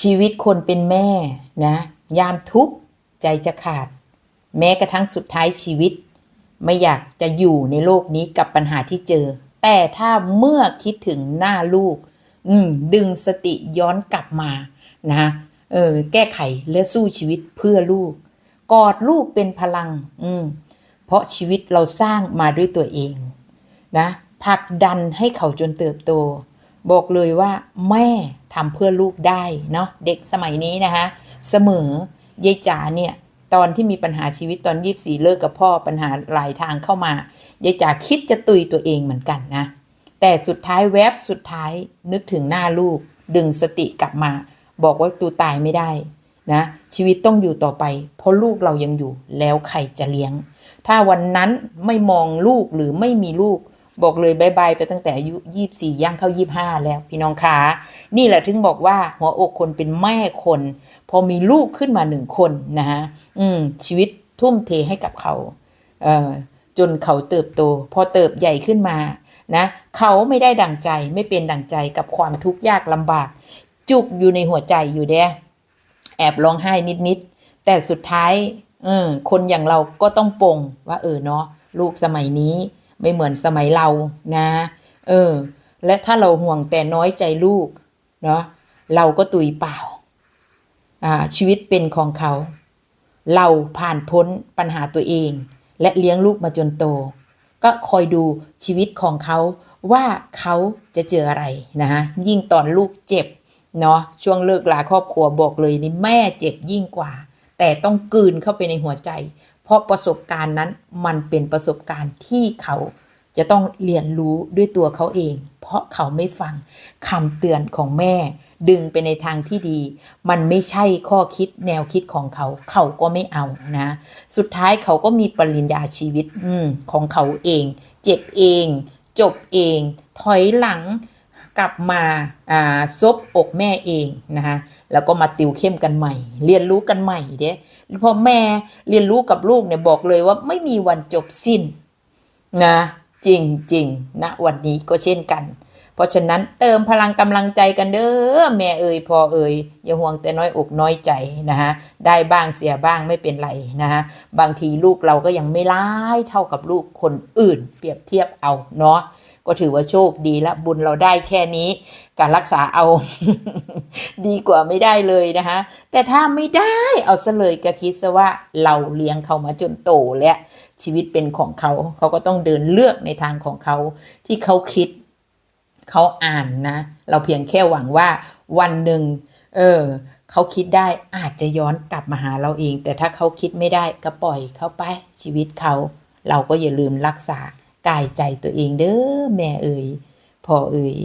ชีวิตคนเป็นแม่นะ ยามทุกข์ใจจะขาด แม้กระทั่งสุดท้ายชีวิต ไม่อยากจะอยู่ในโลกนี้กับปัญหาที่เจอ แต่ถ้าเมื่อคิดถึงหน้าลูก อืม ดึงสติย้อนกลับมานะเออ แก้ไขและสู้ชีวิตเพื่อลูก กอดลูกเป็นพลัง อืม เพราะชีวิตเราสร้างมาด้วยตัวเอง นะผลักดันให้เขาจนเติบโต บอกเลยว่าแม่ ทำเพื่อลูกได้เนาะเด็กสมัยนี้นะคะเสมอยายจ๋าเนี่ยตอนที่มีปัญหาชีวิตตอนยีบสี่เลิกกับพ่อปัญหาหลายทางเข้ามายายจ๋าคิดจะตุยตัวเองเหมือนกันนะ แต่สุดท้ายแวบสุดท้ายนึกถึงหน้าลูก ดึงสติกลับมา บอกว่าตูตายไม่ได้นะชีวิตต้องอยู่ต่อไป เพราะลูกเรายังอยู่แล้วใครจะเลี้ยง ถ้าวันนั้นไม่มองลูกหรือไม่มีลูก บอกเลยบายบายไปตั้งแต่อายุยี่สี่ย่างเข้ายี่ห้าแล้วพี่น้องขานี่แหละถึงบอกว่าหัวอกคนเป็นแม่คน พอมีลูกขึ้นมาหนึ่งคนนะฮะอืม ชีวิตทุ่มเทให้กับเขา เอ่อจนเขาเติบโต พอเติบใหญ่ขึ้นมานะเขาไม่ได้ดังใจไม่เป็นดังใจกับความทุกข์ยากลำบาก จุกอยู่ในหัวใจอยู่เด้แอบร้องไห้นิดๆแต่สุดท้ายเออคนอย่างเราก็ต้องปงว่าเออเนาะลูกสมัยนี้ ไม่เหมือนสมัยเรานะ เออ และถ้าเราห่วงแต่น้อยใจลูก เนาะเราก็ตุยเปล่า อ่า ชีวิตเป็นของเขา เราผ่านพ้นปัญหาตัวเอง และเลี้ยงลูกมาจนโต ก็คอยดูชีวิตของเขาว่าเขาจะเจออะไรนะฮะยิ่งตอนลูกเจ็บ เนาะช่วงเลิกลาครอบครัวบอกเลยนี่แม่เจ็บยิ่งกว่า แต่ต้องกลืนเข้าไปในหัวใจ เพราะประสบการณ์นั้นมันเป็นประสบการณ์ที่เขาจะต้องเรียนรู้ด้วยตัวเขาเอง เพราะเขาไม่ฟังคำเตือนของแม่ ดึงไปในทางที่ดี มันไม่ใช่ข้อคิดแนวคิดของเขา เขาก็ไม่เอานะ สุดท้ายเขาก็มีปริญญาชีวิตอของเขาเอง เจ็บเอง จบเอง ถอยหลัง กลับมาอ่าซบอกแม่เองนะคะแล้วก็มาติวเข้มกันใหม่ เรียนรู้กันใหม่เด้พอแม่เรียนรู้กับลูกเนี่ยบอกเลยว่าไม่มีวันจบสิ้นนะจริงจริงนะวันนี้ก็เช่นกัน เพราะฉะนั้นเติมพลังกำลังใจกันเด้อแม่เอ่ยพอเอ่ยอย่าห่วงแต่น้อยอกน้อยใจนะฮะได้บ้างเสียบ้างไม่เป็นไรนะฮะบางทีลูกเราก็ยังไม่ร้ายเท่ากับลูกคนอื่น เปรียบเทียบเอาเนาะ ก็ถือว่าโชคดีและบุญเราได้แค่นี้ การรักษาเอา ดีกว่าไม่ได้เลยนะคะ แต่ถ้าไม่ได้เอาซะเลยก็คิดซะว่าเราเลี้ยงเขามาจนโตและชีวิตเป็นของเขา เขาก็ต้องเดินเลือกในทางของเขา ที่เขาคิด เขาอ่านนะ เราเพียงแค่หวังว่าวันหนึ่งเออเขาคิดได้อาจจะย้อนกลับมาหาเราเอง แต่ถ้าเขาคิดไม่ได้ก็ปล่อยเขาไปชีวิตเขา เราก็อย่าลืมรักษา กายใจตัวเองเด้อแม่เอ๋ยพ่อเอ๋ย